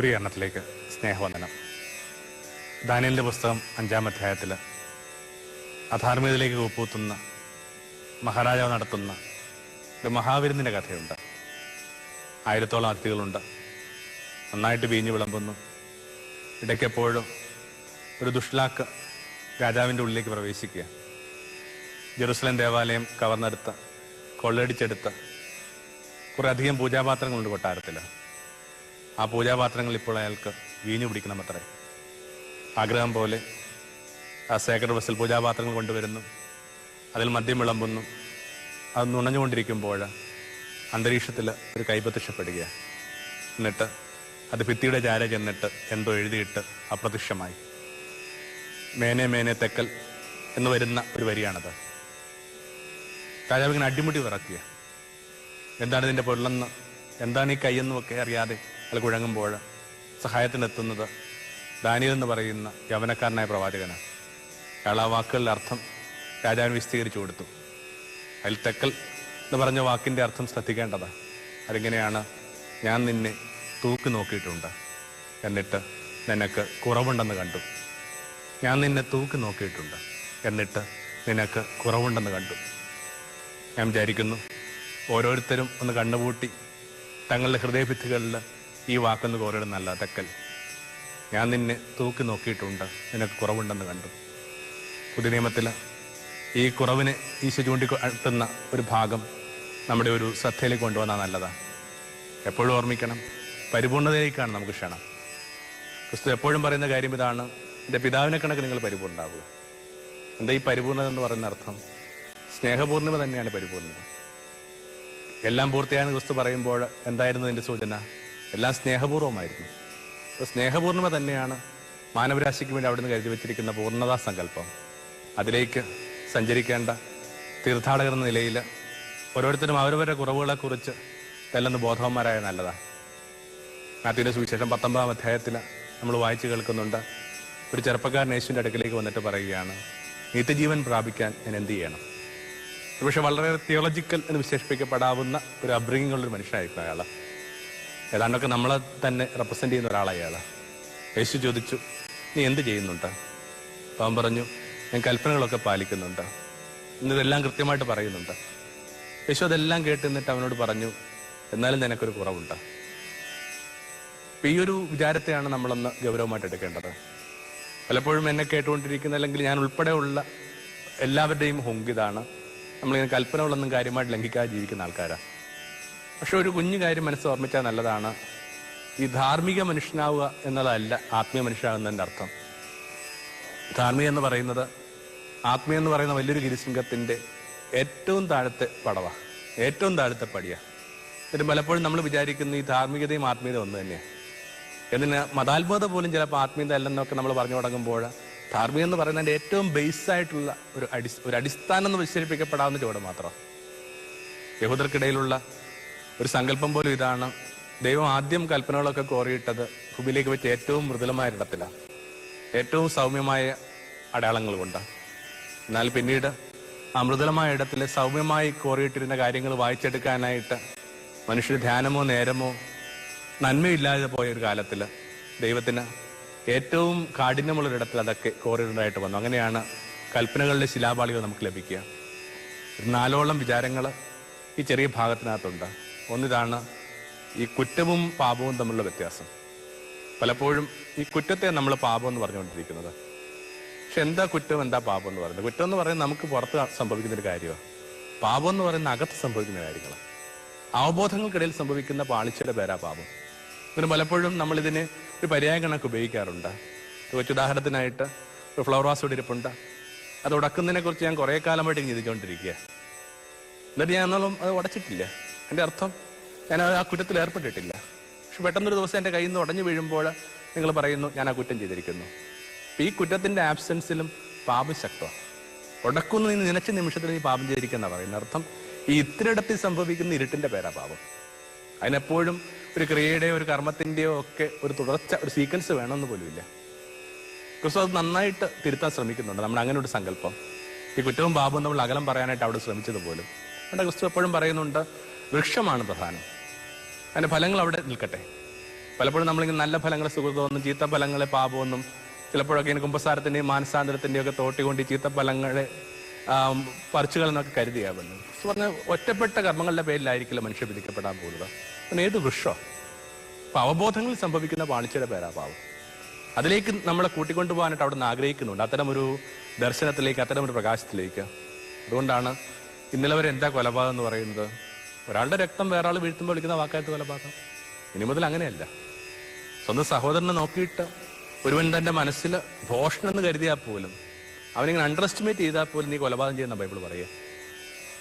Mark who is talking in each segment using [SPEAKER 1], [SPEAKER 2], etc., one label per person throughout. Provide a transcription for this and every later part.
[SPEAKER 1] ഗുരുകരണത്തിലേക്ക് സ്നേഹവന്ദനം. ദാനിയലിന്റെ പുസ്തകം അഞ്ചാം അധ്യായത്തിൽ അധാർമികതയിലേക്ക് കൂപ്പൂത്തുന്ന മഹാരാജാവ് നടത്തുന്ന ഒരു മഹാവിരുന്നിന്റെ കഥയുണ്ട്. ആയിരത്തോളം അതിഥികളുണ്ട്. നന്നായിട്ട് വീഞ്ഞു വിളമ്പുന്നു. ഇടയ്ക്കെപ്പോഴും ഒരു ദുഷ്ലാക്ക് രാജാവിന്റെ ഉള്ളിലേക്ക് പ്രവേശിക്കുക. ജെറുസലേം ദേവാലയം കവർന്നെടുത്ത് കൊള്ളടിച്ചെടുത്ത് കുറേ അധികം പൂജാപാത്രങ്ങളുണ്ട് കൊട്ടാരത്തിൽ ആ പൂജാപാത്രങ്ങൾ ഇപ്പോൾ അയാൾക്ക് വീഞ്ഞു പിടിക്കണം അത്രേ ആഗ്രഹം പോലെ ആ സേക്രഡ് ബസ്സിൽ പൂജാപാത്രങ്ങൾ കൊണ്ടുവരുന്നു. അതിൽ മദ്യം വിളമ്പുന്നു. അത് നുണഞ്ഞുകൊണ്ടിരിക്കുമ്പോൾ അന്തരീക്ഷത്തിൽ ഒരു കൈ പ്രത്യക്ഷപ്പെടുക എന്നിട്ട് അത് ഭിത്തിയുടെ ചാര ചെന്നിട്ട് എന്തോ എഴുതിയിട്ട് അപ്രത്യക്ഷമായി. മേനെ മേനെ തെക്കൽ എന്ന് വരുന്ന ഒരു വരിയാണത്. രാജാവ് ഇങ്ങനെ അടിമുടി വിറക്കുക. എന്താണ് ഇതിന്റെ പൊരുളെന്ന് എന്താണ് ഈ കൈയെന്നും അറിയാതെ അയാൾ കുഴങ്ങുമ്പോൾ സഹായത്തിനെത്തുന്നത് ദാനിയൽ എന്ന് പറയുന്ന യവനക്കാരനായ പ്രവാചകനാണ്. അയാൾ ആ വാക്കുകളുടെ അർത്ഥം രാജാവിന് വിശദീകരിച്ചു കൊടുത്തു. അതിൽ തെക്കൽ എന്ന് പറഞ്ഞ വാക്കിന്റെ അർത്ഥം ശ്രദ്ധിക്കേണ്ടതാണ് അതിങ്ങനെയാണ് ഞാൻ നിന്നെ തൂക്കി നോക്കിയിട്ടുണ്ട്. എന്നിട്ട് നിനക്ക് കുറവുണ്ടെന്ന് കണ്ടു. ഞാൻ നിന്നെ തൂക്കി നോക്കിയിട്ടുണ്ട്. എന്നിട്ട് നിനക്ക് കുറവുണ്ടെന്ന് കണ്ടു. ഞാൻ വിചാരിക്കുന്നു ഓരോരുത്തരും ഒന്ന് കണ്ണുപൂട്ടി തങ്ങളുടെ ഹൃദയഭിത്തികളിൽ ഈ വാക്കെന്ന് കോരിടുന്നല്ല തെക്കൽ. ഞാൻ നിന്നെ തൂക്കി നോക്കിയിട്ടുണ്ട്. നിനക്ക് കുറവുണ്ടെന്ന് കണ്ടു. പുതിയ നിയമത്തിൽ ഈ കുറവിനെ ഈശോ ചൂണ്ടിക്കാട്ടുന്ന ഒരു ഭാഗം നമ്മുടെ ഒരു ശ്രദ്ധയിലേക്ക് കൊണ്ടുവന്നാൽ നല്ലതാണ് എപ്പോഴും ഓർമ്മിക്കണം പരിപൂർണതയിലേക്കാണ് നമുക്ക് ക്ഷണം. ക്രിസ്തു എപ്പോഴും പറയുന്ന കാര്യം ഇതാണ് എന്റെ പിതാവിനെ കണക്ക് നിങ്ങൾ പരിപൂർണമാവുക എന്താ ഈ പരിപൂർണത എന്ന് പറയുന്ന അർത്ഥം? സ്നേഹപൂർണിമ തന്നെയാണ് പരിപൂർണത. എല്ലാം പൂർത്തിയായെന്ന് ക്രിസ്തു പറയുമ്പോൾ എന്തായിരുന്നു എന്റെ സൂചന? എല്ലാം സ്നേഹപൂർവമായിരുന്നു. അപ്പോൾ സ്നേഹപൂർണമ തന്നെയാണ് മാനവരാശിക്ക് വേണ്ടി അവിടുന്ന് കരുതി വെച്ചിരിക്കുന്ന പൂർണതാ സങ്കല്പം. അതിലേക്ക് സഞ്ചരിക്കേണ്ട തീർത്ഥാടകർ എന്ന നിലയിൽ ഓരോരുത്തരും അവരവരുടെ കുറവുകളെക്കുറിച്ച് തെല്ലെന്ന് ബോധവന്മാരായ നല്ലതാണ് മാത്യുവിന്റെ സുവിശേഷം പത്തൊമ്പതാം അധ്യായത്തിൽ നമ്മൾ വായിച്ചു കേൾക്കുന്നുണ്ട്. ഒരു ചെറുപ്പക്കാരൻ യേശുവിന്റെ അടുക്കലേക്ക് വന്നിട്ട് പറയുകയാണ് നിത്യജീവൻ പ്രാപിക്കാൻ ഞാൻ എന്ത് ചെയ്യണം? പക്ഷെ വളരെ തിയോളജിക്കൽ എന്ന് വിശേഷിപ്പിക്കപ്പെടാവുന്ന ഒരു അബ്രിങ്ങിങ് ഉള്ള ഒരു മനുഷ്യനായിരിക്കും അയാൾ ഏതാണ്ടൊക്കെ നമ്മളെ തന്നെ റെപ്രസെന്റ് ചെയ്യുന്ന ഒരാളാണ് അയാൾ യേശു ചോദിച്ചു നീ എന്ത് ചെയ്യുന്നുണ്ട്? അവൻ പറഞ്ഞു ഞാൻ കൽപ്പനകളൊക്കെ പാലിക്കുന്നുണ്ട്. ഇതെല്ലാം കൃത്യമായിട്ട് പറയുന്നുണ്ട്. യേശു അതെല്ലാം കേട്ട് നിന്നിട്ട് അവനോട് പറഞ്ഞു എന്നാലും നിനക്കൊരു കുറവുണ്ട്. ഈ ഒരു വിചാരത്തെയാണ് നമ്മളൊന്ന് ഗൗരവമായിട്ട് എടുക്കേണ്ടത്. പലപ്പോഴും എന്നെ കേട്ടുകൊണ്ടിരിക്കുന്ന അല്ലെങ്കിൽ ഞാൻ ഉൾപ്പെടെയുള്ള എല്ലാവരുടെയും ഹുങ്കിതാണ് നമ്മളിങ്ങനെ കൽപ്പനകളൊന്നും കാര്യമായിട്ട് ലംഘിക്കാതെ ജീവിക്കുന്ന ആൾക്കാരാണ് പക്ഷെ ഒരു കുഞ്ഞു കാര്യം മനസ്സ് ഓർമ്മിച്ചാൽ നല്ലതാണ്. ഈ ധാർമ്മിക മനുഷ്യനാവുക എന്നതല്ല ആത്മീയ മനുഷ്യനാകുന്നതിന്റെ അർത്ഥം. ധാർമ്മിക എന്ന് പറയുന്നത് ആത്മീയ എന്ന് പറയുന്ന വലിയൊരു ഗിരിസിംഗത്തിന്റെ ഏറ്റവും താഴത്തെ പടവ. ഏറ്റവും താഴത്തെ പടിയാണ് എന്നിട്ട് പലപ്പോഴും നമ്മൾ വിചാരിക്കുന്ന ഈ ധാർമ്മികതയും ആത്മീയതയും ഒന്ന് തന്നെയാണ് എന്തിന്? മതാത്മകത പോലും ചിലപ്പോൾ ആത്മീയത അല്ലെന്നൊക്കെ നമ്മൾ പറഞ്ഞു തുടങ്ങുമ്പോൾ ധാർമ്മികം എന്ന് പറയുന്നതിന്റെ ഏറ്റവും ബേസ് ആയിട്ടുള്ള ഒരു അടി ഒരു അടിസ്ഥാനം എന്ന് വിശേഷിപ്പിക്കപ്പെടാവുന്ന ചുവട് മാത്രം. യഹൂദർക്കിടയിലുള്ള ഒരു സങ്കല്പം പോലും ഇതാണ്. ദൈവം ആദ്യം കൽപ്പനകളൊക്കെ കോറിയിട്ടത് ഭൂമിയിലേക്ക് വെച്ച് ഏറ്റവും മൃദുലമായ ഇടത്തിലാണ് ഏറ്റവും സൗമ്യമായ അടയാളങ്ങൾ കൊണ്ട് എന്നാൽ പിന്നീട് ആ മൃദുലമായ ഇടത്തിൽ സൗമ്യമായി കോറിയിട്ടിരുന്ന കാര്യങ്ങൾ വായിച്ചെടുക്കാനായിട്ട് മനുഷ്യർ ധ്യാനമോ നേരമോ നന്മയില്ലാതെ പോയ ഒരു കാലത്തിൽ ദൈവത്തിന് ഏറ്റവും കാഠിന്യമുള്ളൊരിടത്തിൽ അതൊക്കെ കോറിയിടേണ്ടതായിട്ട് വന്നു. അങ്ങനെയാണ് കൽപ്പനകളുടെ ശിലാപാളികൾ നമുക്ക് ലഭിക്കുക. നാലോളം വിചാരങ്ങൾ ഈ ചെറിയ ഭാഗത്തിനകത്തുണ്ട്. ഒന്നിതാണ് ഈ കുറ്റവും പാപവും തമ്മിലുള്ള വ്യത്യാസം. പലപ്പോഴും ഈ കുറ്റത്തെ നമ്മൾ പാപം എന്ന് പറഞ്ഞുകൊണ്ടിരിക്കുന്നത്. പക്ഷെ എന്താ കുറ്റം എന്താ പാപം എന്ന് പറയുന്നത്? കുറ്റം എന്ന് പറയുന്നത് നമുക്ക് പുറത്ത് സംഭവിക്കുന്ന ഒരു കാര്യമാണ്. പാപം എന്ന് പറയുന്ന അകത്ത് സംഭവിക്കുന്ന കാര്യങ്ങൾ അവബോധങ്ങൾക്കിടയിൽ സംഭവിക്കുന്ന പാളിച്ചയുടെ പേരാ പാപം. ഇതിന് പലപ്പോഴും നമ്മൾ ഇതിനെ ഒരു പര്യായ കണക്ക് ഉപയോഗിക്കാറുണ്ട്. കുറച്ച് ഉദാഹരണത്തിനായിട്ട് ഒരു ഫ്ലവർ വാസ് ഇവിടെ ഇരിപ്പുണ്ട്. അത് ഉടക്കുന്നതിനെ കുറിച്ച് ഞാൻ കുറേ കാലമായിട്ട് ചിന്തിച്ചുകൊണ്ടിരിക്കുക എന്നിട്ട് ഞാൻ എന്നാലും അത് ഉടച്ചിട്ടില്ല. എന്റെ അർത്ഥം ഞാൻ ആ കുറ്റത്തിൽ ഏർപ്പെട്ടിട്ടില്ല. പക്ഷെ പെട്ടെന്നൊരു ദിവസം എന്റെ കയ്യിൽ നിന്ന് ഉടഞ്ഞു വീഴുമ്പോൾ നിങ്ങൾ പറയുന്നു ഞാൻ ആ കുറ്റം ചെയ്തിരിക്കുന്നു. ഈ കുറ്റത്തിന്റെ ആബ്സെൻസിലും പാപം ശക്തമാണ്. ഉടക്കുന്നു നീ നിനച്ച നിമിഷത്തിൽ നീ പാപം ചെയ്തിരിക്കുന്ന പറയുന്ന അർത്ഥം ഈ ഇത്തിരിടത്തിൽ സംഭവിക്കുന്ന ഇരുട്ടിന്റെ പേരാ പാപം. അതിനെപ്പോഴും ഒരു ക്രിയയുടെയോ ഒരു കർമ്മത്തിന്റെയോ ഒക്കെ ഒരു തുടർച്ച ഒരു സീക്വൻസ് വേണമെന്ന് പോലുമില്ല ക്രിസ്തു അത് നന്നായിട്ട് തിരുത്താൻ ശ്രമിക്കുന്നുണ്ട്. നമ്മൾ അങ്ങനെ ഒരു സങ്കല്പം. ഈ കുറ്റവും പാപവും നമ്മൾ അകലം പറയാനായിട്ട് അവിടെ ശ്രമിച്ചത് പോലും അവിടെ ക്രിസ്തു എപ്പോഴും പറയുന്നുണ്ട് വൃക്ഷമാണ് പ്രധാനം. അതിന്റെ ഫലങ്ങൾ അവിടെ നിൽക്കട്ടെ. പലപ്പോഴും നമ്മളിങ്ങനെ നല്ല ഫലങ്ങളെ സുഹൃതമെന്നും ചീത്ത ഫലങ്ങളെ പാപമെന്നും ചിലപ്പോഴൊക്കെ ഇങ്ങനെ കുമ്പസാരത്തിന്റെയും മാനസാന്തരത്തിന്റെയും ഒക്കെ തോട്ടിക്കൊണ്ട് ചീത്ത ഫലങ്ങളെ ആം, പറിച്ചുകൾ എന്നൊക്കെ കരുതിയാവുന്നു പറഞ്ഞ ഒറ്റപ്പെട്ട കർമ്മങ്ങളുടെ പേരിലായിരിക്കില്ല മനുഷ്യ വിധിക്കപ്പെടാൻ പോകുന്നത്. പിന്നെ ഏത് വൃക്ഷോ? അപ്പൊ സംഭവിക്കുന്ന പാളിച്ചയുടെ പേരാ പാവം. അതിലേക്ക് നമ്മളെ കൂട്ടിക്കൊണ്ടു പോകാനായിട്ട് അവിടെ നിന്ന് ആഗ്രഹിക്കുന്നുണ്ട്. അത്തരം ഒരു ദർശനത്തിലേക്ക് അത്തരം ഒരു പ്രകാശത്തിലേക്ക്. അതുകൊണ്ടാണ് ഇന്നലെ വരെ എന്താ കൊലപാതകം എന്ന് പറയുന്നത്? ഒരാളുടെ രക്തം വേറെ ആൾ വീഴ്ത്തുമ്പോൾ വിളിക്കുന്ന വാക്കായിട്ട് കൊലപാതകം. ഇനി മുതൽ അങ്ങനെയല്ല. സ്വന്തം സഹോദരനെ നോക്കിയിട്ട് ഒരുവൻ തന്റെ മനസ്സിൽ ഭോഷണം എന്ന് കരുതിയാൽ പോലും അവനിങ്ങനെ അണ്ടർ എസ്റ്റിമേറ്റ് ചെയ്താൽ പോലും നീ കൊലപാതകം ചെയ്യുന്ന ബൈബിൾ പറയുക.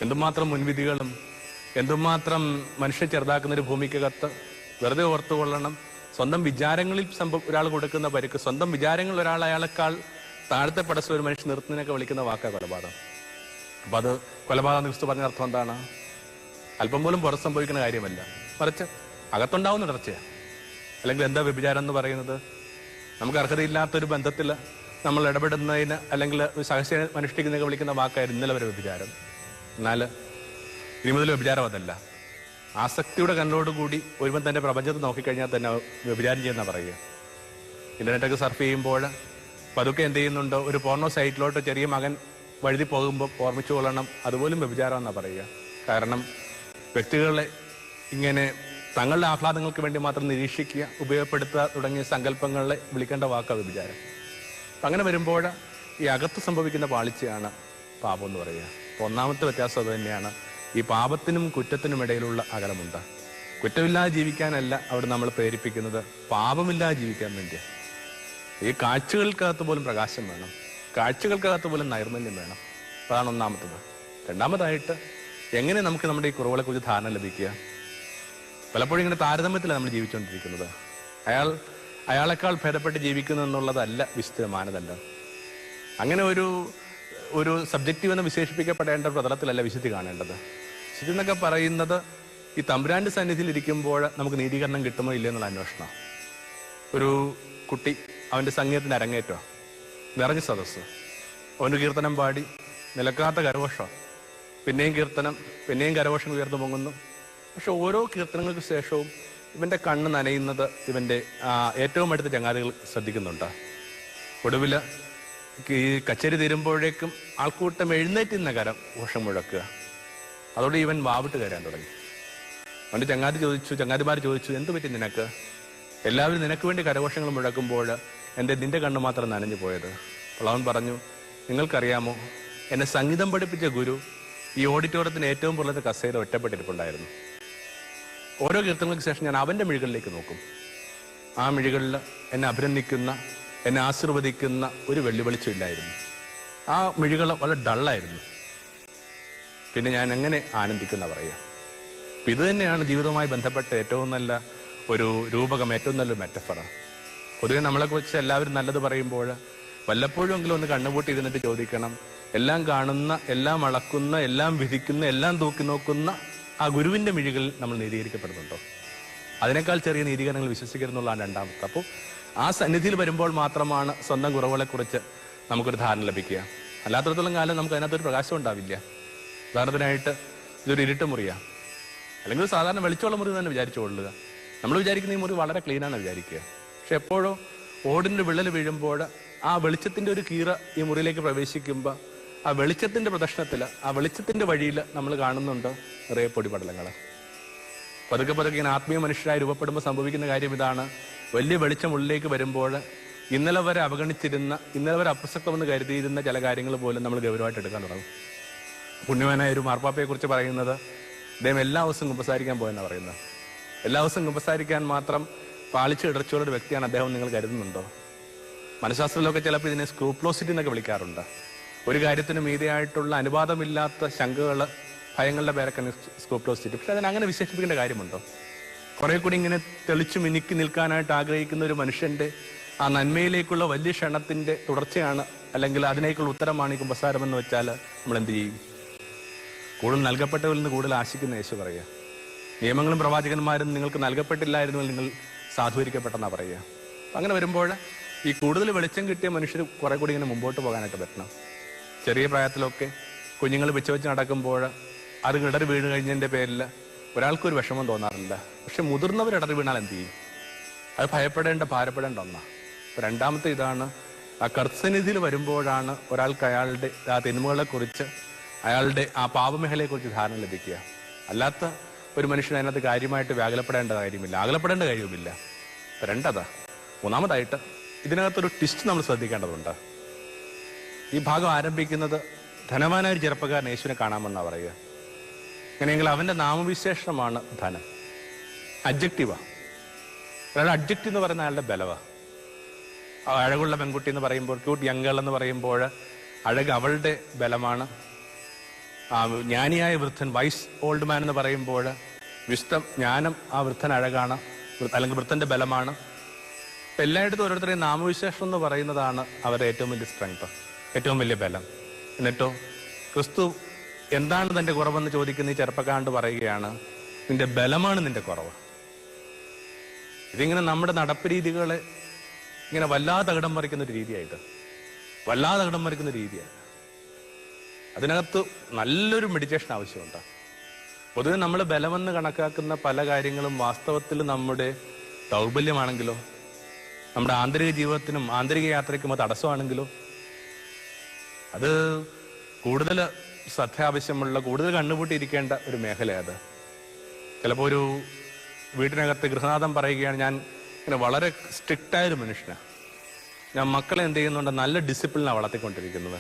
[SPEAKER 1] എന്തുമാത്രം മുൻവിധികളും എന്തുമാത്രം മനുഷ്യ ചെറുതാക്കുന്ന ഒരു ഭൂമിക്കകത്ത് വെറുതെ ഓർത്തുകൊള്ളണം. സ്വന്തം വിചാരങ്ങളിൽ സംഭവം ഒരാൾ കൊടുക്കുന്ന പരിക്ക് സ്വന്തം വിചാരങ്ങൾ ഒരാൾ അയാളെക്കാൾ താഴത്തെ പടസ്സം ഒരു മനുഷ്യൻ നിർത്തുന്നതിനൊക്കെ വിളിക്കുന്ന വാക്കാ കൊലപാതകം. അപ്പൊ അത് കൊലപാതകം ക്രിസ്തു പറഞ്ഞ അർത്ഥം എന്താണ്? അല്പം പോലും പുറത്ത് സംഭവിക്കുന്ന കാര്യമല്ല. മറിച്ച് അകത്തുണ്ടാവുന്ന ഇടർച്ചയാണ് അല്ലെങ്കിൽ എന്താ വ്യഭിചാരം എന്ന് പറയുന്നത്? നമുക്ക് അർഹതയില്ലാത്തൊരു ബന്ധത്തിൽ നമ്മൾ ഇടപെടുന്നതിന് അല്ലെങ്കിൽ സഹസ്യ അനുഷ്ഠിക്കുന്നതിനൊക്കെ വിളിക്കുന്ന വാക്കായിരുന്നു ഇന്നലെ വരെ വ്യഭിചാരം എന്നാൽ ഇനി മുതൽ വ്യഭിചാരം അതല്ല. ആസക്തിയുടെ കണ്ണോടുകൂടി ഒരുവൻ തന്റെ പ്രപഞ്ചത്തെ നോക്കിക്കഴിഞ്ഞാൽ തന്നെ വ്യഭിചാരം ചെയ്യുന്ന പറയുക. ഇന്റർനെറ്റൊക്കെ സർഫ് ചെയ്യുമ്പോൾ പതുക്കെ എന്ത് ചെയ്യുന്നുണ്ട്? ഒരു പോർണോ സൈറ്റിലോട്ട് ചെറിയ മകൻ വഴുതി പോകുമ്പോൾ ഓർമ്മിച്ചു കൊള്ളണം. അതുപോലും വ്യഭിചാരം എന്നാ പറയുക. കാരണം വ്യക്തികളെ ഇങ്ങനെ തങ്ങളുടെ ആഹ്ലാദങ്ങൾക്ക് വേണ്ടി മാത്രം നിരീക്ഷിക്കുക ഉപയോഗപ്പെടുത്തുക തുടങ്ങിയ സങ്കല്പങ്ങളെ വിളിക്കേണ്ട വാക്കാണ് വ്യഭിചാരം. അങ്ങനെ വരുമ്പോൾ ഈ അകത്ത് സംഭവിക്കുന്ന പാളിച്ചയാണ് പാപം എന്ന് പറയുക. ഒന്നാമത്തെ വ്യത്യാസം അത് തന്നെയാണ്. ഈ പാപത്തിനും കുറ്റത്തിനും ഇടയിലുള്ള അകലമുണ്ട്. കുറ്റമില്ലാതെ ജീവിക്കാനല്ല അവിടെ നമ്മൾ പ്രേരിപ്പിക്കുന്നത്. പാപമില്ലാതെ ജീവിക്കാൻ വേണ്ടിയാണ് ഈ കാഴ്ചകൾക്കകത്ത് പോലും പ്രകാശം വേണം. കാഴ്ചകൾക്കകത്ത് പോലും നൈർമല്യം വേണം. അതാണ് ഒന്നാമത്തത്. രണ്ടാമതായിട്ട് എങ്ങനെ നമുക്ക് നമ്മുടെ ഈ കുറവുകളെ കുറിച്ച് ധാരണ ലഭിക്കുക? പലപ്പോഴും ഇങ്ങനെ താരതമ്യത്തിലാണ് നമ്മൾ ജീവിച്ചുകൊണ്ടിരിക്കുന്നത്. അയാൾ അയാളെക്കാൾ ഭേദപ്പെട്ട് ജീവിക്കുന്നു എന്നുള്ളതല്ല വിശുദ്ധ മാനദണ്ഡം അങ്ങനെ ഒരു ഒരു സബ്ജക്റ്റീവ് എന്ന് വിശേഷിപ്പിക്കപ്പെടേണ്ട പ്രതലത്തിലല്ല വിശുദ്ധി കാണേണ്ടത്. വിശുദ്ധി എന്നൊക്കെ പറയുന്നത് ഈ തമ്പുരാന്റെ സന്നിധിയിൽ ഇരിക്കുമ്പോൾ നമുക്ക് നീതീകരണം കിട്ടുമോ ഇല്ലയോ എന്നുള്ള അന്വേഷണം. ഒരു കുട്ടി അവന്റെ സംഗീതത്തിന് അരങ്ങേറ്റോ? നിറഞ്ഞ സദസ്സ്. അവന് കീർത്തനം പാടി നിലക്കാത്ത കരഘോഷം. പിന്നെയും കീർത്തനം പിന്നെയും കരഘോഷം ഉയർന്നു പൊങ്ങുന്നു. പക്ഷെ ഓരോ കീർത്തനങ്ങൾക്ക് ശേഷവും ഇവന്റെ കണ്ണ് നനയുന്നത് ഇവന്റെ ഏറ്റവും അടുത്ത ചങ്ങാതികൾ ശ്രദ്ധിക്കുന്നുണ്ട്? ഒടുവിൽ ഈ കച്ചേരി തീരുമ്പോഴേക്കും ആൾക്കൂട്ടം എഴുന്നേറ്റ് നിന്ന കരം ഘോഷം മുഴക്കുക. അതോടെ ഇവൻ വാവിട്ട് കയറാൻ തുടങ്ങി. പണ്ട് ചങ്ങാതി ചോദിച്ചു ചങ്ങാതിമാർ ചോദിച്ചു എന്ത് പറ്റി നിനക്ക്? എല്ലാവരും നിനക്ക് വേണ്ടി കരഘോഷങ്ങൾ മുഴക്കുമ്പോൾ എന്റെ നിന്റെ കണ്ണ് മാത്രം നനഞ്ഞു പോയത്? അപ്പോൾ അവൻ പറഞ്ഞു നിങ്ങൾക്കറിയാമോ എന്നെ സംഗീതം പഠിപ്പിച്ച ഗുരു ഈ ഓഡിറ്റോറിയത്തിന് ഏറ്റവും പുറത്തെ കസേര ഒറ്റപ്പെട്ടിരിപ്പുണ്ടായിരുന്നു. ഓരോ കീർത്തനങ്ങൾക്ക് ശേഷം ഞാൻ അവന്റെ മിഴികളിലേക്ക് നോക്കും. ആ മിഴികളിൽ എന്നെ അഭിനന്ദിക്കുന്ന എന്നെ ആശീർവദിക്കുന്ന ഒരു വെള്ളി വെളിച്ചം ഇല്ലായിരുന്നു. ആ മിഴികൾ വളരെ ഡള്ളായിരുന്നു പിന്നെ ഞാൻ എങ്ങനെ ആനന്ദിക്കുന്ന പറയുക? അപ്പം ഇത് തന്നെയാണ് ജീവിതവുമായി ബന്ധപ്പെട്ട ഏറ്റവും നല്ല ഒരു രൂപകം ഏറ്റവും നല്ലൊരു മെറ്റഫറ പൊതുവെ നമ്മളെ കുറിച്ച് എല്ലാവരും നല്ലത് പറയുമ്പോൾ വല്ലപ്പോഴും എങ്കിലും ഒന്ന് കണ്ണുപൂട്ടി ഇരുന്നിട്ട് ചോദിക്കണം. എല്ലാം കാണുന്ന എല്ലാം അളക്കുന്ന എല്ലാം വിധിക്കുന്ന എല്ലാം തൂക്കി നോക്കുന്ന ആ ഗുരുവിന്റെ മിഴികളിൽ നമ്മൾ നീതീകരിക്കപ്പെടുന്നുണ്ടോ? അതിനേക്കാൾ ചെറിയ നീതീകരണങ്ങൾ വിശ്വസിക്കരുന്നുള്ളതാണ് രണ്ടാമത്തെ അപ്പോൾ ആ സന്നിധിയിൽ വരുമ്പോൾ മാത്രമാണ് സ്വന്തം കുറവുകളെക്കുറിച്ച് നമുക്കൊരു ധാരണ ലഭിക്കുക. അല്ലാത്തടത്തോളം കാലം നമുക്ക് അതിനകത്തൊരു പ്രകാശം ഉണ്ടാവില്ല. ഉദാഹരണത്തിനായിട്ട് ഇതൊരു ഇരുട്ട് മുറിയാണ് അല്ലെങ്കിൽ സാധാരണ വെളിച്ചമുള്ള മുറി തന്നെ വിചാരിച്ചുകൊള്ളുക നമ്മൾ വിചാരിക്കുന്ന ഈ മുറി വളരെ ക്ലീൻ ആണ് വിചാരിക്കുക. പക്ഷെ എപ്പോഴോ ഓടിന്റെ വിള്ളൽ വീഴുമ്പോൾ ആ വെളിച്ചത്തിന്റെ ഒരു കീറ ഈ മുറിയിലേക്ക് പ്രവേശിക്കുമ്പോൾ ആ വെളിച്ചത്തിന്റെ പ്രദർശനത്തിൽ ആ വെളിച്ചത്തിന്റെ വഴിയിൽ നമ്മൾ കാണുന്നുണ്ട് നിറയെ പൊടിപടലങ്ങൾ പതുക്കെ പതുക്കെ ഇങ്ങനെ ആത്മീയ മനുഷ്യരായി രൂപപ്പെടുമ്പോൾ സംഭവിക്കുന്ന കാര്യം ഇതാണ്. വലിയ വെളിച്ചം ഉള്ളിലേക്ക് വരുമ്പോൾ ഇന്നലെ വരെ അവഗണിച്ചിരുന്ന ഇന്നലെ വരെ അപ്രസക്തമെന്ന് കരുതിയിരുന്ന ചില കാര്യങ്ങൾ പോലും നമ്മൾ ഗൗരവമായിട്ട് എടുക്കാൻ തുടങ്ങും. പുണ്യവാനായ ഒരു മാർപ്പാപ്പയെ കുറിച്ച് പറയുന്നത് അദ്ദേഹം എല്ലാ ദിവസവും കുമ്പസാരിക്കാൻ പോയെന്നാണ് പറയുന്നത്. എല്ലാ ദിവസവും കുമ്പസാരിക്കാൻ മാത്രം പാളിച്ച് ഇടർച്ചയുള്ള ഒരു വ്യക്തിയാണ് അദ്ദേഹം നിങ്ങൾ കരുതുന്നുണ്ടോ? മനഃശാസ്ത്രത്തിലൊക്കെ ചിലപ്പോൾ ഇതിനെ സ്ക്രൂപ്ലോസിറ്റി എന്നൊക്കെ വിളിക്കാറുണ്ട്. ഒരു കാര്യത്തിന് മീതിയായിട്ടുള്ള അനുവാദമില്ലാത്ത ശങ്കകൾ ഭയങ്ങളുടെ പേരൊക്കെ സ്കോപ്ലോസിറ്റി പക്ഷെ അതിന് അങ്ങനെ വിശേഷിപ്പിക്കേണ്ട കാര്യമുണ്ടോ? കുറെ കൂടി ഇങ്ങനെ തെളിച്ചു മിനുക്കി നിൽക്കാനായിട്ട് ആഗ്രഹിക്കുന്ന ഒരു മനുഷ്യന്റെ ആ നന്മയിലേക്കുള്ള വലിയ ക്ഷണത്തിന്റെ തുടർച്ചയാണ് അല്ലെങ്കിൽ അതിനേക്കുള്ള ഉത്തരമാണ് ഈ കുമ്പസാരം എന്ന് വെച്ചാൽ നമ്മൾ എന്ത് ചെയ്യും? കൂടുതൽ നൽകപ്പെട്ടവരിൽ നിന്ന് കൂടുതൽ ആശിക്കുന്ന യേശു പറയുക. നിയമങ്ങളും പ്രവാചകന്മാരും നിങ്ങൾക്ക് നൽകപ്പെട്ടില്ലായിരുന്നുവെങ്കിൽ നിങ്ങൾ സാധൂകരിക്കപ്പെട്ടെന്നാ പറയുക. അങ്ങനെ വരുമ്പോൾ ഈ കൂടുതൽ വെളിച്ചം കിട്ടിയ മനുഷ്യർ കുറെ കൂടി ഇങ്ങനെ മുമ്പോട്ട് പോകാനായിട്ട് പറ്റണം ചെറിയ പ്രായത്തിലൊക്കെ കുഞ്ഞുങ്ങൾ വെച്ച് വെച്ച് നടക്കുമ്പോൾ അത് ഇടറി വീണ് കഴിഞ്ഞതിന്റെ പേരിൽ ഒരാൾക്കൊരു വിഷമം തോന്നാറില്ല പക്ഷെ മുതിർന്നവർ ഇടറി വീണാൽ എന്ത് ചെയ്യും? അത് ഭയപ്പെടേണ്ട ഭാരപ്പെടേണ്ട ഒന്നാ രണ്ടാമത്തെ ഇതാണ് ആ കർത്തനിധിയിൽ വരുമ്പോഴാണ് ഒരാൾക്ക് അയാളുടെ ആ തിന്മകളെക്കുറിച്ച് അയാളുടെ ആ പാപമേഖലയെക്കുറിച്ച് ധാരണ ലഭിക്കുക. അല്ലാത്ത ഒരു മനുഷ്യൻ അതിനകത്ത് കാര്യമായിട്ട് വ്യാകുലപ്പെടേണ്ട കാര്യമില്ല. ആകുലപ്പെടേണ്ട കാര്യവുമില്ല. രണ്ടതാ. മൂന്നാമതായിട്ട് ഇതിനകത്തൊരു ട്വിസ്റ്റ് നമ്മൾ ശ്രദ്ധിക്കേണ്ടതുണ്ട്. ഈ ഭാഗം ആരംഭിക്കുന്നത് ധനവാനായ ഒരു ചെറുപ്പക്കാരൻ യേശുവിനെ കാണാമെന്നാണ് പറയുക. അങ്ങനെയെങ്കിൽ അവന്റെ നാമവിശേഷമാണ് ധനം. അബ്ജക്റ്റീവാ അയാളുടെ അഡ്ജക്റ്റ് എന്ന് പറയുന്ന അയാളുടെ ബലവാ. അഴകുള്ള പെൺകുട്ടി എന്ന് പറയുമ്പോൾ ക്യൂട്ട് യങ്കൾ എന്ന് പറയുമ്പോൾ അഴക് അവളുടെ ബലമാണ്. ജ്ഞാനിയായ വൃദ്ധൻ വൈസ് ഓൾഡ് മാൻ എന്ന് പറയുമ്പോൾ വിശുദ്ധം ജ്ഞാനം ആ വൃദ്ധൻ അഴകാണ് അല്ലെങ്കിൽ വൃദ്ധന്റെ ബലമാണ്. എല്ലായിടത്തും ഓരോരുത്തരെയും നാമവിശേഷം എന്ന് പറയുന്നതാണ് അവരുടെ ഏറ്റവും വലിയ സ്ട്രെങ്ത് ഏറ്റവും വലിയ ബലം. എന്നിട്ടോ ക്രിസ്തു എന്താണ് തന്റെ കുറവെന്ന് ചോദിക്കുന്ന ഈ ചെറുപ്പക്കാണ്ട് പറയുകയാണ് നിന്റെ ബലമാണ് നിന്റെ കുറവ്. ഇതിങ്ങനെ നമ്മുടെ നടപ്പ് രീതികളെ ഇങ്ങനെ വല്ലാതെ അകടം മറിക്കുന്ന ഒരു രീതിയായിട്ട് വല്ലാതെ അകടം മറിക്കുന്ന രീതിയാണ് അതിനകത്ത് നല്ലൊരു മെഡിറ്റേഷൻ ആവശ്യമുണ്ട്. പൊതുവെ നമ്മൾ ബലമെന്ന് കണക്കാക്കുന്ന പല കാര്യങ്ങളും വാസ്തവത്തിൽ നമ്മുടെ ദൗർബല്യമാണെങ്കിലോ നമ്മുടെ ആന്തരിക ജീവിതത്തിനും ആന്തരിക യാത്രയ്ക്കും അത് തടസ്സമാണെങ്കിലോ അത് കൂടുതൽ ശ്രദ്ധ ആവശ്യമുള്ള കൂടുതൽ കണ്ണുപൂട്ടിയിരിക്കേണ്ട ഒരു മേഖലയാണ് അത്. ചിലപ്പോൾ ഒരു വീട്ടിനകത്ത് ഗൃഹനാഥം പറയുകയാണ് ഞാൻ ഇങ്ങനെ വളരെ സ്ട്രിക്റ്റ് ആയൊരു മനുഷ്യനാണ് ഞാൻ മക്കളെ എന്ത് ചെയ്യുന്നുണ്ട്? നല്ല ഡിസിപ്ലിനാണ് വളർത്തിക്കൊണ്ടിരിക്കുന്നത്.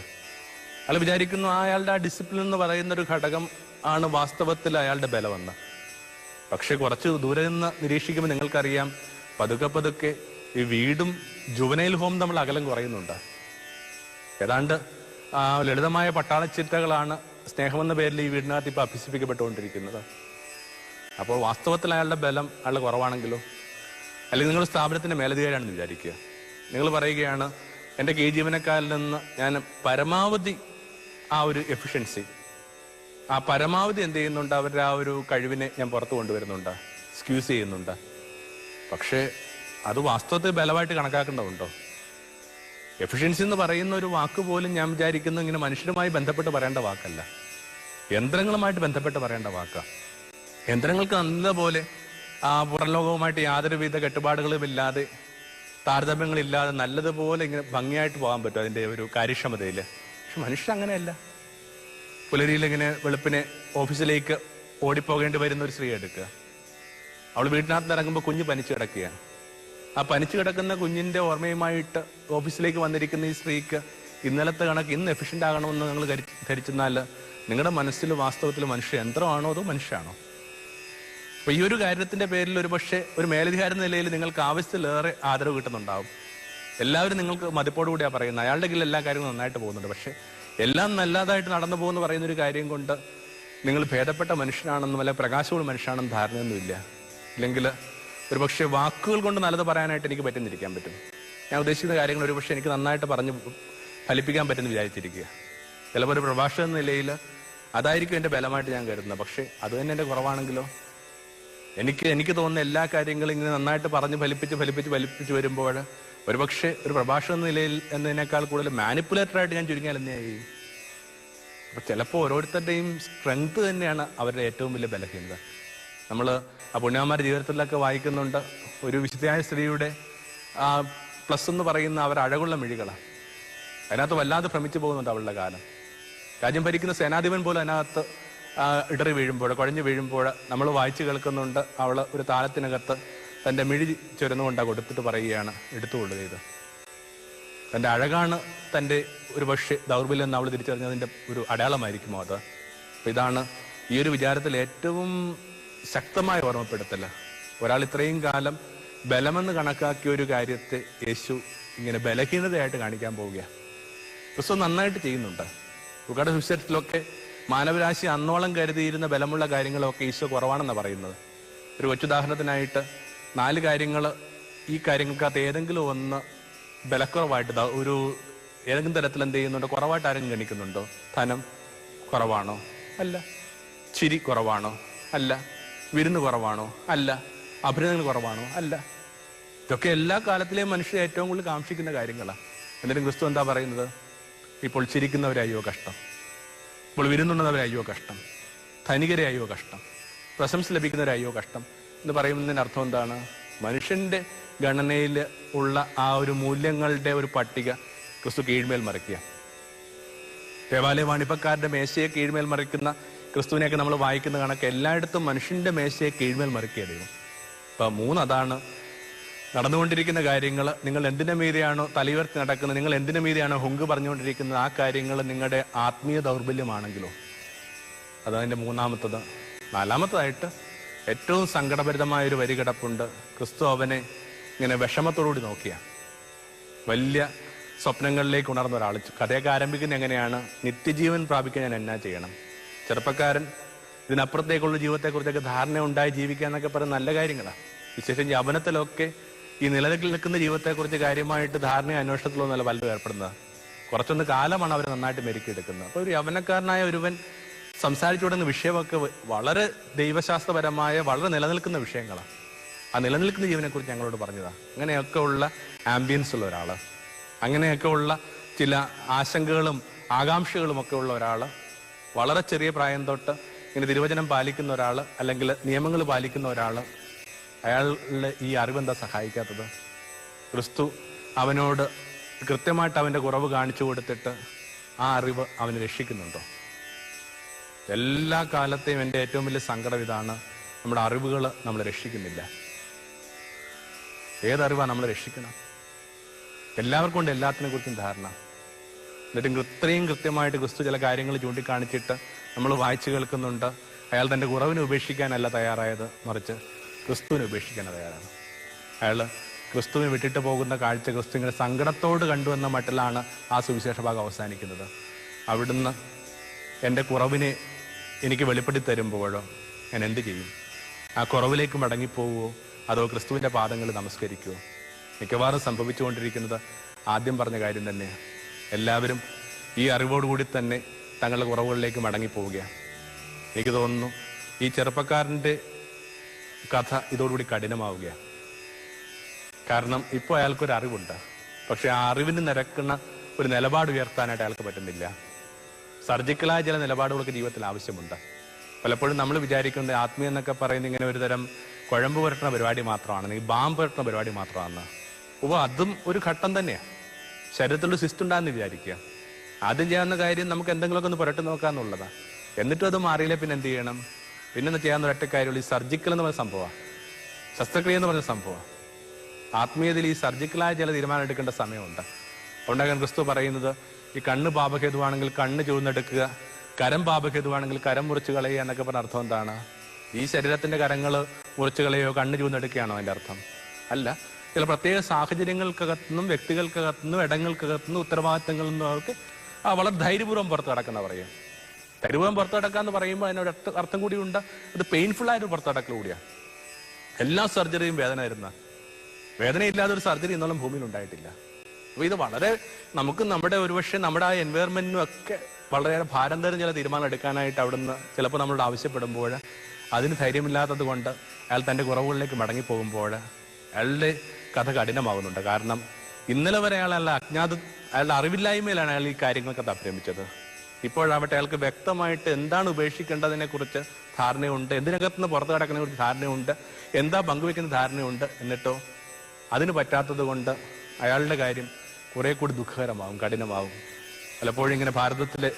[SPEAKER 1] അയാൾ വിചാരിക്കുന്നു അയാളുടെ ആ ഡിസിപ്ലിൻ എന്ന് പറയുന്ന ഒരു ഘടകം ആണ് വാസ്തവത്തിൽ അയാളുടെ ബലമെന്ന്. പക്ഷെ കുറച്ച് ദൂരെ നിന്ന് നിരീക്ഷിക്കുമ്പോൾ നിങ്ങൾക്കറിയാം പതുക്കെ പതുക്കെ ഈ വീടും ജുവനൈൽ ഹോം നമ്മൾ അകലം കുറയുന്നുണ്ട്. ഏതാണ്ട് ലളിതമായ പട്ടാളച്ചിട്ടകളാണ് സ്നേഹമെന്ന പേരിൽ ഈ വീടിനകത്ത് ഇപ്പൊ അഭ്യസിപ്പിക്കപ്പെട്ടുകൊണ്ടിരിക്കുന്നത്. അപ്പോൾ വാസ്തവത്തിൽ അയാളുടെ ബലം അയാളുടെ കുറവാണെങ്കിലോ? അല്ലെങ്കിൽ നിങ്ങൾ സ്ഥാപനത്തിന്റെ മേലധികാരിയാണെന്ന് വിചാരിക്കുക. നിങ്ങൾ പറയുകയാണ് എന്റെ കെ ജീവനക്കാരിൽ നിന്ന് ഞാൻ പരമാവധി ആ ഒരു എഫിഷ്യൻസി ആ പരമാവധി എന്ത് ചെയ്യുന്നുണ്ട്? അവരുടെ ആ ഒരു കഴിവിനെ ഞാൻ പുറത്തു കൊണ്ടുവരുന്നുണ്ട് എക്സ്ക്യൂസ് ചെയ്യുന്നുണ്ട്. പക്ഷേ അത് വാസ്തവത്തിൽ ബലമായിട്ട് കണക്കാക്കേണ്ടതുണ്ടോ? എഫിഷ്യൻസി എന്ന് പറയുന്ന ഒരു വാക്ക് പോലും ഞാൻ വിചാരിക്കുന്നു ഇങ്ങനെ മനുഷ്യരുമായി ബന്ധപ്പെട്ട് പറയേണ്ട വാക്കല്ല. യന്ത്രങ്ങളുമായിട്ട് ബന്ധപ്പെട്ട് പറയേണ്ട വാക്കാണ് യന്ത്രങ്ങൾക്ക് നല്ലപോലെ ആ പുറംലോകവുമായിട്ട് യാതൊരുവിധ കെട്ടുപാടുകളും ഇല്ലാതെ താരതമ്യങ്ങളില്ലാതെ നല്ലതുപോലെ ഇങ്ങനെ ഭംഗിയായിട്ട് പോകാൻ പറ്റും അതിന്റെ ഒരു കാര്യക്ഷമതയിൽ പക്ഷെ മനുഷ്യൻ അങ്ങനെയല്ല. പുലരിയിൽ ഇങ്ങനെ വെളുപ്പിനെ ഓഫീസിലേക്ക് ഓടിപ്പോകേണ്ടി വരുന്ന ഒരു സ്ത്രീ എടുക്കുക. അവൾ വീട്ടിനകത്ത് ഇറങ്ങുമ്പോൾ കുഞ്ഞ് പനിച്ചു കിടക്കുകയാണ്. ആ പനിച്ചു കിടക്കുന്ന കുഞ്ഞിന്റെ ഓർമ്മയുമായിട്ട് ഓഫീസിലേക്ക് വന്നിരിക്കുന്ന ഈ സ്ത്രീക്ക് ഇന്നലത്തെ കണക്ക് ഇന്ന് എഫിഷ്യന്റ് ആകണമെന്ന് നിങ്ങൾ ധരിച്ചെന്നാൽ നിങ്ങളുടെ മനസ്സിൽ വാസ്തവത്തിൽ മനുഷ്യ യന്ത്രമാണോ അതോ മനുഷ്യനാണോ അപ്പൊ ഈ ഒരു കാര്യത്തിന്റെ പേരിൽ ഒരു പക്ഷേ ഒരു മേലധികാര നിലയിൽ നിങ്ങൾക്ക് ആവശ്യത്തിലേറെ ആദരവ് കിട്ടുന്നുണ്ടാവും. എല്ലാവരും നിങ്ങൾക്ക് മതിപ്പോടുകൂടിയാ പറയുന്നത്. അയാളുടെ കീഴിൽ എല്ലാ കാര്യങ്ങളും നന്നായിട്ട് പോകുന്നുണ്ട്. പക്ഷേ എല്ലാം നല്ലതായിട്ട് നടന്നു പോകുന്നു പറയുന്ന ഒരു കാര്യം കൊണ്ട് നിങ്ങൾ ഭേദപ്പെട്ട മനുഷ്യനാണെന്നും അല്ലെ പ്രകാശമുള്ള മനുഷ്യനാണെന്നും ധാരണയൊന്നുമില്ല. ഇല്ലെങ്കിൽ ഒരു പക്ഷേ വാക്കുകൾ കൊണ്ട് നല്ലത് പറയാനായിട്ട് എനിക്ക് പറ്റുന്നിരിക്കാൻ പറ്റും. ഞാൻ ഉദ്ദേശിക്കുന്ന കാര്യങ്ങൾ ഒരുപക്ഷെ എനിക്ക് നന്നായിട്ട് പറഞ്ഞ് ഫലിപ്പിക്കാൻ പറ്റുമെന്ന് വിചാരിച്ചിരിക്കുക. ചിലപ്പോൾ ഒരു പ്രഭാഷക നിലയിൽ അതായിരിക്കും എന്റെ ബലമായിട്ട് ഞാൻ കരുതുന്നത്. പക്ഷേ അത് തന്നെ എന്റെ കുറവാണെങ്കിലോ? എനിക്ക് എനിക്ക് തോന്നുന്ന എല്ലാ കാര്യങ്ങളും ഇങ്ങനെ നന്നായിട്ട് പറഞ്ഞ് ഫലിപ്പിച്ച് ഫലിപ്പിച്ച് ഫലിപ്പിച്ച് വരുമ്പോൾ ഒരുപക്ഷെ ഒരു പ്രഭാഷക നിലയിൽ എന്നതിനേക്കാൾ കൂടുതൽ മാനിപ്പുലേറ്ററായിട്ട് ഞാൻ ചുരുങ്ങിയാൽ എന്നെയായി അപ്പൊ ചിലപ്പോൾ ഓരോരുത്തരുടെയും സ്ട്രെങ്ത് തന്നെയാണ് അവരുടെ ഏറ്റവും വലിയ ബലഹീനത. നമ്മൾ ആ പുണ്യവന്മാരുടെ ജീവിതത്തിലൊക്കെ വായിക്കുന്നുണ്ട്. ഒരു വിശുദ്ധയായ സ്ത്രീയുടെ പ്ലസ് എന്ന് പറയുന്ന അവർ അഴകുള്ള മിഴികളാണ് അതിനകത്ത് വല്ലാതെ ഭ്രമിച്ചു പോകുന്നുണ്ട് അവളുടെ കാലം. രാജ്യം ഭരിക്കുന്ന സേനാധിപൻ പോലും അതിനകത്ത് ഇടറി വീഴുമ്പോൾ കുഴഞ്ഞു വീഴുമ്പോൾ നമ്മൾ വായിച്ചു കേൾക്കുന്നുണ്ട്. അവൾ ഒരു താലത്തിനകത്ത് തന്റെ മിഴി ചുരന്നുകൊണ്ട് കൊടുത്തിട്ട് പറയുകയാണ് എടുത്തുകൊള്ളുക ഇത് തന്റെ അഴകാണ് തന്റെ ഒരു പക്ഷേ ദൗർബല്യം എന്ന് അവൾ തിരിച്ചറിഞ്ഞതിന്റെ ഒരു അടയാളമായിരിക്കുമോ അത്? അപ്പം ഇതാണ് ഈ ഒരു വിചാരത്തിൽ ഏറ്റവും ശക്തമായ ഓർമ്മപ്പെടുത്തല്ല ഒരാൾ ഇത്രയും കാലം ബലമെന്ന് കണക്കാക്കിയ ഒരു കാര്യത്തെ യേശു ഇങ്ങനെ ബലഹീനതയായിട്ട് കാണിക്കാൻ പോവുകയാണ് ക്രിസ്തു നന്നായിട്ട് ചെയ്യുന്നുണ്ട്. ഉഗാട സുവിശേഷത്തിലൊക്കെ മാനവരാശി അന്നോളം കരുതിയിരുന്ന ബലമുള്ള കാര്യങ്ങളൊക്കെ ഈശോ കുറവാണെന്നാണ് പറയുന്നത്. ഒരു കൊച്ചുദാഹരണത്തിനായിട്ട് നാല് കാര്യങ്ങൾ ഈ കാര്യങ്ങൾക്കകത്ത് ഏതെങ്കിലും ഒന്ന് ബലക്കുറവായിട്ട് ഒരു ഏതെങ്കിലും തരത്തിൽ എന്ത് ചെയ്യുന്നുണ്ടോ? കുറവായിട്ട് ആരെങ്കിലും ഗണിക്കുന്നുണ്ടോ? ധനം കുറവാണോ? അല്ല. ചിരി കുറവാണോ? അല്ല. വിരുന്ന് കുറവാണോ? അല്ല. അഭിനന്ദനങ്ങൾ കുറവാണോ? അല്ല. ഇതൊക്കെ എല്ലാ കാലത്തിലെയും മനുഷ്യർ ഏറ്റവും കൂടുതൽ കാക്ഷിക്കുന്ന കാര്യങ്ങളാണ് എന്നിട്ടും ക്രിസ്തു എന്താ പറയുന്നത്? ഇപ്പോൾ ചിരിക്കുന്നവരായോ കഷ്ടം. ഇപ്പോൾ വിരുന്നുണ്ടെന്നവരായോ കഷ്ടം. ധനികരെ അയ്യോ കഷ്ടം. പ്രശംസ ലഭിക്കുന്നവരായോ കഷ്ടം. എന്ന് പറയുന്നതിന് അർത്ഥം എന്താണ്? മനുഷ്യന്റെ ഗണനയിൽ ഉള്ള ആ ഒരു മൂല്യങ്ങളുടെ ഒരു പട്ടിക ക്രിസ്തു കീഴ്മേൽ മറിക്കുക. ദേവാലയ വാണിപ്പക്കാരുടെ മേശയെ കീഴ്മേൽ മറിക്കുന്ന ക്രിസ്തുവിനെയൊക്കെ നമ്മൾ വായിക്കുന്ന കണക്ക് എല്ലായിടത്തും മനുഷ്യന്റെ മേശയെ കീഴ്മേൽ മറിക്കുക ദൈവം. ഇപ്പം മൂന്നതാണ് നടന്നുകൊണ്ടിരിക്കുന്ന കാര്യങ്ങൾ. നിങ്ങൾ എന്തിനു മീതെയാണോ തലയുയർത്തി നടക്കുന്നത് നിങ്ങൾ എന്തിനു മീതെയാണോ ഹുങ്ക് പറഞ്ഞുകൊണ്ടിരിക്കുന്നത് ആ കാര്യങ്ങൾ നിങ്ങളുടെ ആത്മീയ ദൗർബല്യമാണെങ്കിലോ? അതതിന്റെ മൂന്നാമത്തത്. നാലാമത്തതായിട്ട് ഏറ്റവും സങ്കടഭരിതമായ ഒരു വരി കിടപ്പുണ്ട് ക്രിസ്തു അവനെ ഇങ്ങനെ വിഷമത്തോടുകൂടി നോക്കിയ. വലിയ സ്വപ്നങ്ങളിലേക്ക് ഉണർന്ന ഒരാൾ കഥയൊക്കെ ആരംഭിക്കുന്ന എങ്ങനെയാണ്? നിത്യജീവൻ പ്രാപിക്കാൻ ഞാൻ എന്നാ ചെയ്യണം? ചെറുപ്പക്കാരൻ ഇതിനപ്പുറത്തേക്കുള്ള ജീവിതത്തെക്കുറിച്ചൊക്കെ ധാരണ ഉണ്ടായി ജീവിക്കുക എന്നൊക്കെ പറയുന്ന നല്ല കാര്യങ്ങളാണ് വിശേഷം യവനത്തിലൊക്കെ ഈ നിലനിൽക്കിൽ നിൽക്കുന്ന ജീവിതത്തെക്കുറിച്ച് കാര്യമായിട്ട് ധാരണ അന്വേഷണത്തിലൊന്നല്ല പലരും ഏർപ്പെടുന്നത്. കുറച്ചൊന്ന് കാലമാണ് അവർ നന്നായിട്ട് മെരുക്കിയെടുക്കുന്നത്. അപ്പോൾ ഒരു യവനക്കാരനായ ഒരുവൻ സംസാരിച്ചു തുടങ്ങുന്ന വിഷയമൊക്കെ വളരെ ദൈവശാസ്ത്രപരമായ വളരെ നിലനിൽക്കുന്ന വിഷയങ്ങളാണ് ആ നിലനിൽക്കുന്ന ജീവനെക്കുറിച്ച് ഞങ്ങളോട് പറഞ്ഞതാണ് അങ്ങനെയൊക്കെ ഉള്ള ആംബിയൻസ് ഉള്ള ഒരാൾ അങ്ങനെയൊക്കെ ഉള്ള ചില ആശങ്കകളും ആകാംക്ഷകളും ഒക്കെ ഉള്ള ഒരാൾ. വളരെ ചെറിയ പ്രായം തൊട്ട് ഇങ്ങനെ തിരുവചനം പാലിക്കുന്ന ഒരാൾ അല്ലെങ്കിൽ നിയമങ്ങൾ പാലിക്കുന്ന ഒരാൾ അയാളുടെ ഈ അറിവെന്താ സഹായിക്കാത്തത്? ക്രിസ്തു അവനോട് കൃത്യമായിട്ട് അവന്റെ കുറവ് കാണിച്ചു കൊടുത്തിട്ട് ആ അറിവ് അവന് രക്ഷിക്കുന്നുണ്ടോ? എല്ലാ കാലത്തെയും എന്റെ ഏറ്റവും വലിയ സങ്കടം ഇതാണ് നമ്മുടെ അറിവുകൾ നമ്മൾ രക്ഷിക്കുന്നില്ല. ഏതറിവാണ് നമ്മൾ രക്ഷിക്കണം? എല്ലാവർക്കും ഉണ്ട് എല്ലാത്തിനെ കുറിച്ചും ധാരണ. എന്നിട്ടും ഇത്രയും കൃത്യമായിട്ട് ക്രിസ്തു ചില കാര്യങ്ങൾ ചൂണ്ടിക്കാണിച്ചിട്ട് നമ്മൾ വായിച്ചു കേൾക്കുന്നുണ്ട്. അയാൾ തന്റെ കുറവിനെ ഉപേക്ഷിക്കാനല്ല തയ്യാറായത് മറിച്ച് ക്രിസ്തുവിനെ ഉപേക്ഷിക്കാൻ തയ്യാറാണ്. അയാൾ ക്രിസ്തുവിനെ വിട്ടിട്ട് പോകുന്ന കാഴ്ച ക്രിസ്തു ഇങ്ങനെ സങ്കടത്തോട് കണ്ടുവന്ന മട്ടിലാണ് ആ സുവിശേഷ ഭാഗം അവസാനിക്കുന്നത്. അവിടുന്ന് എന്റെ കുറവിനെ എനിക്ക് വെളിപ്പെടുത്തി തരുമ്പോഴോ ഞാൻ എന്ത് ചെയ്യും? ആ കുറവിലേക്ക് മടങ്ങിപ്പോവുമോ അതോ ക്രിസ്തുവിന്റെ പാദങ്ങൾ നമസ്കരിക്കുമോ മിക്കവാറും സംഭവിച്ചുകൊണ്ടിരിക്കുന്നത് ആദ്യം പറഞ്ഞ കാര്യം തന്നെയാണ് എല്ലാവരും ഈ അറിവോടുകൂടി തന്നെ തങ്ങളുടെ കുറവുകളിലേക്ക് മടങ്ങിപ്പോവുകയാണ്. എനിക്ക് തോന്നുന്നു ഈ ചെറുപ്പക്കാരന്റെ കഥ ഇതോടുകൂടി കഠിനമാവുകയാണ്. കാരണം ഇപ്പോൾ അയാൾക്കൊരു അറിവുണ്ട്. പക്ഷെ ആ അറിവിന് നിരക്കുന്ന ഒരു നിലപാട് ഉയർത്താനായിട്ട് അയാൾക്ക് പറ്റുന്നില്ല. സർജിക്കലായ ചില നിലപാടുകളൊക്കെ ജീവിതത്തിൽ ആവശ്യമുണ്ട്. പലപ്പോഴും നമ്മൾ വിചാരിക്കുന്നത് ആത്മീയ എന്നൊക്കെ പറയുന്ന ഇങ്ങനെ ഒരു തരം കുഴമ്പ് പുരട്ടുന്ന പരിപാടി മാത്രമാണ്. അല്ലെങ്കിൽ ബാമ്പ് പുരട്ടുന്ന പരിപാടി മാത്രമാണ്. അപ്പോൾ അതും ഒരു ഘട്ടം തന്നെയാണ്. ശരീരത്തിലൊരു സിസ്റ്റ് ഉണ്ടാകുന്ന വിചാരിക്കുക. ആദ്യം ചെയ്യാവുന്ന കാര്യം നമുക്ക് എന്തെങ്കിലുമൊക്കെ ഒന്ന് പുരട്ടി നോക്കാന്നുള്ളതാണ് എന്നിട്ടും അത് മാറിയില്ല പിന്നെ എന്ത് ചെയ്യണം? പിന്നെ ചെയ്യാവുന്ന ഒരൊറ്റ കാര്യമുള്ളൂ ഈ സർജിക്കൽ എന്ന് പറഞ്ഞ സംഭവമാണ് ശസ്ത്രക്രിയ എന്ന് പറഞ്ഞ സംഭവമാണ് ആത്മീയതയിൽ ഈ സർജിക്കലായ ചില തീരുമാനം എടുക്കേണ്ട സമയമുണ്ട്. അതുകൊണ്ടാണ് ക്രിസ്തു പറയുന്നത് ഈ കണ്ണ് പാപഹേതുവാണെങ്കിൽ കണ്ണ് ചൂന്നെടുക്കുക കരം പാപഹേതുവാണെങ്കിൽ കരം മുറിച്ച് കളയുക എന്നൊക്കെ പറഞ്ഞ അർത്ഥം എന്താണ്? ഈ ശരീരത്തിന്റെ കരങ്ങൾ മുറിച്ച് കളയോ കണ്ണ് ചൂന്നെടുക്കുകയാണോ അതിന്റെ അർത്ഥം? അല്ല. ചില പ്രത്യേക സാഹചര്യങ്ങൾക്കകത്തുനിന്നും വ്യക്തികൾക്കകത്തുനിന്നും ഇടങ്ങൾക്കകത്തുനിന്നും ഉത്തരവാദിത്തങ്ങളിൽ നിന്നും അവർക്ക് ആ വളരെ ധൈര്യപൂർവം പുറത്തു കടക്കുന്ന പറയാം ധൈര്യപൂർവം പുറത്തു കടക്കുക എന്ന് പറയുമ്പോൾ അതിനൊരു അർത്ഥം കൂടി ഉണ്ട് അത് പെയിൻഫുൾ ആയിട്ട് പുറത്തു കടക്കൽ കൂടിയാണ് എല്ലാ സർജറിയും വേദന വരുന്ന. വേദനയില്ലാതെ ഒരു സർജറി ഇന്നോളം ഭൂമിയിൽ ഉണ്ടായിട്ടില്ല. അപ്പോൾ ഇത് വളരെ നമുക്ക് നമ്മുടെ ഒരുപക്ഷെ നമ്മുടെ ആ എൻവയറമെന്റിനും ഒക്കെ വളരെയേറെ ഭാരം തരും ചില തീരുമാനം എടുക്കാനായിട്ട് അവിടുന്ന് ചിലപ്പോൾ നമ്മളോട് ആവശ്യപ്പെടുമ്പോൾ അതിന് ധൈര്യമില്ലാത്തത് കൊണ്ട് അയാൾ തന്റെ കുറവുകളിലേക്ക് മടങ്ങി പോകുമ്പോൾ അയാളുടെ കഥ കഠിനമാകുന്നുണ്ട്. കാരണം ഇന്നലെ വരെ അയാളുടെ അജ്ഞാത അയാളുടെ അറിവില്ലായ്മയിലാണ് അയാൾ ഈ കാര്യങ്ങളൊക്കെ തപ്രമിച്ചത് ഇപ്പോഴാവട്ടെ അയാൾക്ക് വ്യക്തമായിട്ട് എന്താണ് ഉപേക്ഷിക്കേണ്ടതിനെ കുറിച്ച് ധാരണയുണ്ട് എന്തിനകത്തുനിന്ന് പുറത്തു കിടക്കുന്നതിനെ കുറിച്ച് ധാരണയുണ്ട് എന്താ പങ്കുവെക്കുന്ന ധാരണയുണ്ട് എന്നിട്ടോ അതിന് പറ്റാത്തത് കൊണ്ട് അയാളുടെ കാര്യം കുറെ കൂടി ദുഃഖകരമാവും കഠിനമാവും പലപ്പോഴും ഇങ്ങനെ ഭാരതത്തിലെ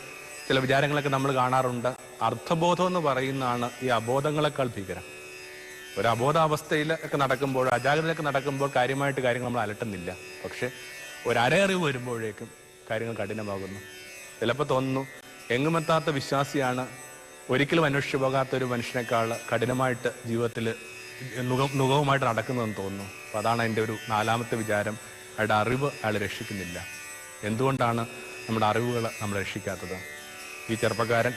[SPEAKER 1] ചില വിചാരങ്ങളൊക്കെ നമ്മൾ കാണാറുണ്ട്. അർത്ഥബോധം എന്ന് പറയുന്നതാണ് ഈ അബോധങ്ങളെക്കാൾ ഭീകരം. ഒരു അബോധാവസ്ഥയിൽ ഒക്കെ നടക്കുമ്പോൾ അജാഗ്രതയൊക്കെ നടക്കുമ്പോൾ കാര്യമായിട്ട് കാര്യങ്ങൾ നമ്മൾ അലട്ടുന്നില്ല. പക്ഷെ ഒരു അരയറിവ് വരുമ്പോഴേക്കും കാര്യങ്ങൾ കഠിനമാകുന്നു. ചിലപ്പോൾ തോന്നുന്നു എങ്ങുമെത്താത്ത വിശ്വാസിയാണ് ഒരിക്കലും അന്വേഷിച്ചു പോകാത്ത ഒരു മനുഷ്യനേക്കാൾ കഠിനമായിട്ട് ജീവിതത്തിൽ നുഖം നുഖവുമായിട്ട് നടക്കുന്നതെന്ന് തോന്നുന്നു. അപ്പം അതാണ് എന്റെ ഒരു നാലാമത്തെ വിചാരം. അയാളുടെ അറിവ് അയാൾ രക്ഷിക്കുന്നില്ല. എന്തുകൊണ്ടാണ് നമ്മുടെ അറിവുകൾ നമ്മൾ രക്ഷിക്കാത്തത്? ഈ ചെറുപ്പക്കാരൻ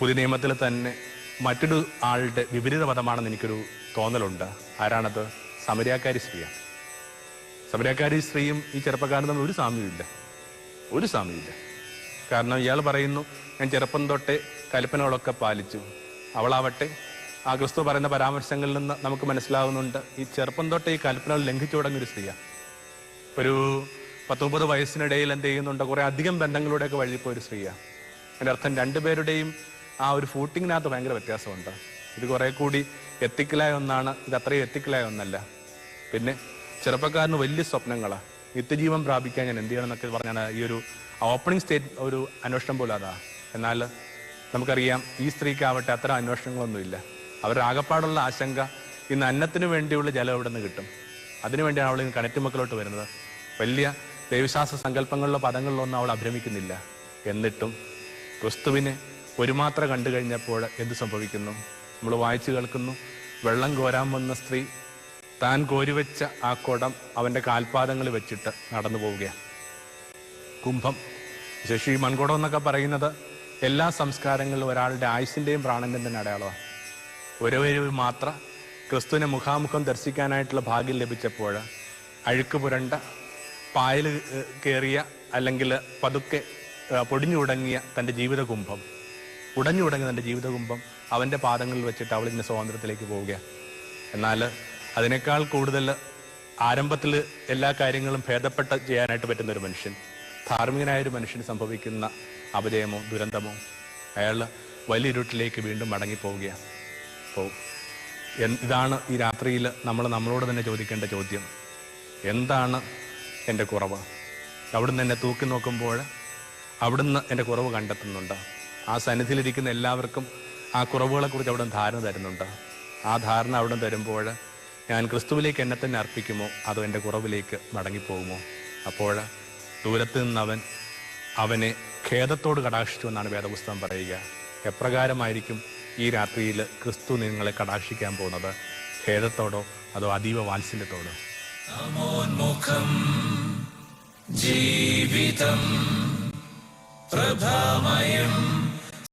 [SPEAKER 1] പുതിയ നിയമത്തിൽ തന്നെ മറ്റൊരു ആളുടെ വിപരീത പദമാണെന്ന് എനിക്കൊരു തോന്നലുണ്ട്. ആരാണത്? സമരിയാക്കാരി സ്ത്രീയാണ്. സമരിയാക്കാരി സ്ത്രീയും ഈ ചെറുപ്പക്കാരനും തമ്മിൽ ഒരു സാമ്യമില്ല ഒരു സാമ്യമില്ല കാരണം ഇയാൾ പറയുന്നു ഞാൻ ചെറുപ്പം തൊട്ടേ കൽപ്പനകളൊക്കെ പാലിച്ചു. അവളാവട്ടെ. ആ ക്രിസ്തു പറയുന്ന പരാമർശങ്ങളിൽ നിന്ന് നമുക്ക് മനസ്സിലാവുന്നുണ്ട് ഈ ചെറുപ്പം തൊട്ടേ ഈ കൽപ്പനകൾ ലംഘിച്ചു തുടങ്ങിയൊരു സ്ത്രീയാണ് ഒരു പത്ത് മുപ്പത് വയസ്സിനിടയിൽ എന്ത് ചെയ്യുന്നുണ്ട്? കുറേ അധികം ബന്ധങ്ങളിലൂടെയൊക്കെ വഴിപ്പോയൊരു സ്ത്രീയാണ് എന്റെ അർത്ഥം രണ്ടുപേരുടെയും ആ ഒരു ഫൂട്ടിങ്ങിനകത്ത് ഭയങ്കര വ്യത്യാസമുണ്ട്. ഇത് കുറെ കൂടി എത്തിക്കലായ ഒന്നാണ്. ഇത് അത്രയും എത്തിക്കലായ ഒന്നല്ല. പിന്നെ ചെറുപ്പക്കാരന് വലിയ സ്വപ്നങ്ങളാണ് നിത്യജീവൻ പ്രാപിക്കാൻ ഞാൻ എന്ത് ചെയ്യണം എന്നൊക്കെ പറഞ്ഞാണ് ഈ ഒരു ഓപ്പണിംഗ് സ്റ്റേറ്റ് ഒരു അന്വേഷണം പോലും അതാ. എന്നാൽ നമുക്കറിയാം ഈ സ്ത്രീക്കാവട്ടെ അത്ര അന്വേഷണങ്ങളൊന്നുമില്ല. അവരുടെ ആകപ്പാടുള്ള ആശങ്ക ഇന്ന് അന്നത്തിന് വേണ്ടിയുള്ള ജലം എവിടെ നിന്ന് കിട്ടും അതിനുവേണ്ടിയാണ് അവൾ ഇന്ന് കണറ്റുമക്കളോട്ട് വരുന്നത്. വലിയ ദൈവശാസ്ത്ര സങ്കല്പങ്ങളിലോ പദങ്ങളിലോ ഒന്നും അവൾ അഭ്രമിക്കുന്നില്ല. എന്നിട്ടും ക്രിസ്തുവിനെ ഒരു മാത്ര കണ്ടു കഴിഞ്ഞപ്പോൾ എന്ത് സംഭവിക്കുന്നു? നമ്മൾ വായിച്ചു കേൾക്കുന്നു. വെള്ളം കോരാൻ വന്ന സ്ത്രീ താൻ കോരിവെച്ച ആ കുടം അവന്റെ കാൽപാദങ്ങൾ വെച്ചിട്ട് നടന്നു പോവുകയാണ്. കുംഭം ശശി മൺകുടം എന്നൊക്കെ പറയുന്നത് എല്ലാ സംസ്കാരങ്ങളിലും ഒരാളുടെ ആയുസിന്റെയും പ്രാണന്റെയും അടയാളമാണ്. ഒരേ ഒരു മാത്ര ക്രിസ്തുവിനെ മുഖാമുഖം ദർശിക്കാനായിട്ടുള്ള ഭാഗ്യം ലഭിച്ചപ്പോൾ അഴുക്ക് പുരണ്ട പായൽ കയറിയ അല്ലെങ്കിൽ പതുക്കെ പൊടിഞ്ഞുടങ്ങിയ തന്റെ ജീവിത കുംഭം ഉടഞ്ഞുടങ്ങിയ തന്റെ ജീവിതകുംഭം അവന്റെ പാദങ്ങളിൽ വെച്ചിട്ട് അവൾ ഇന്ന് സ്വാതന്ത്ര്യത്തിലേക്ക് പോവുകയാണ് എന്നാൽ അതിനേക്കാൾ കൂടുതൽ ആരംഭത്തിൽ എല്ലാ കാര്യങ്ങളും ഭേദപ്പെട്ട് ചെയ്യാനായിട്ട് പറ്റുന്ന ഒരു മനുഷ്യൻ ധാർമ്മികനായ ഒരു മനുഷ്യന് സംഭവിക്കുന്ന അപജയമോ ദുരന്തമോ അയാൾ വലിയൊരുട്ടിലേക്ക് വീണ്ടും മടങ്ങിപ്പോവുകയാണ് അപ്പോൾ ഇതാണ് ഈ രാത്രിയിൽ നമ്മൾ നമ്മളോട് തന്നെ ചോദിക്കേണ്ട ചോദ്യം. എന്താണ് എന്റെ കുറവ്? അവിടുന്ന് എന്നെ തൂക്കി നോക്കുമ്പോൾ അവിടുന്ന് എന്റെ കുറവ് കണ്ടെത്തുന്നുണ്ട്? ആ സന്നിധിയിലിരിക്കുന്ന എല്ലാവർക്കും ആ കുറവുകളെക്കുറിച്ച് അവിടെ ധാരണ തരുന്നുണ്ട്. ആ ധാരണ അവിടെ തരുമ്പോൾ ഞാൻ ക്രിസ്തുവിലേക്ക് എന്നെ തന്നെ അർപ്പിക്കുമോ? അതോ എന്റെ കുറവിലേക്ക് മടങ്ങിപ്പോകുമോ? അപ്പോൾ ദൂരത്ത് നിന്നവൻ അവനെ ഖേദത്തോട് കടാക്ഷിച്ചു എന്നാണ് വേദപുസ്തകം പറയുക. എപ്രകാരമായിരിക്കും ഈ രാത്രിയിൽ ക്രിസ്തു നിങ്ങളെ കടാക്ഷിക്കാൻ പോകുന്നത്? ഖേദത്തോടോ അതോ അതീവ വാത്സല്യത്തോടോ?
[SPEAKER 2] ജീവിതം പ്രഭാമ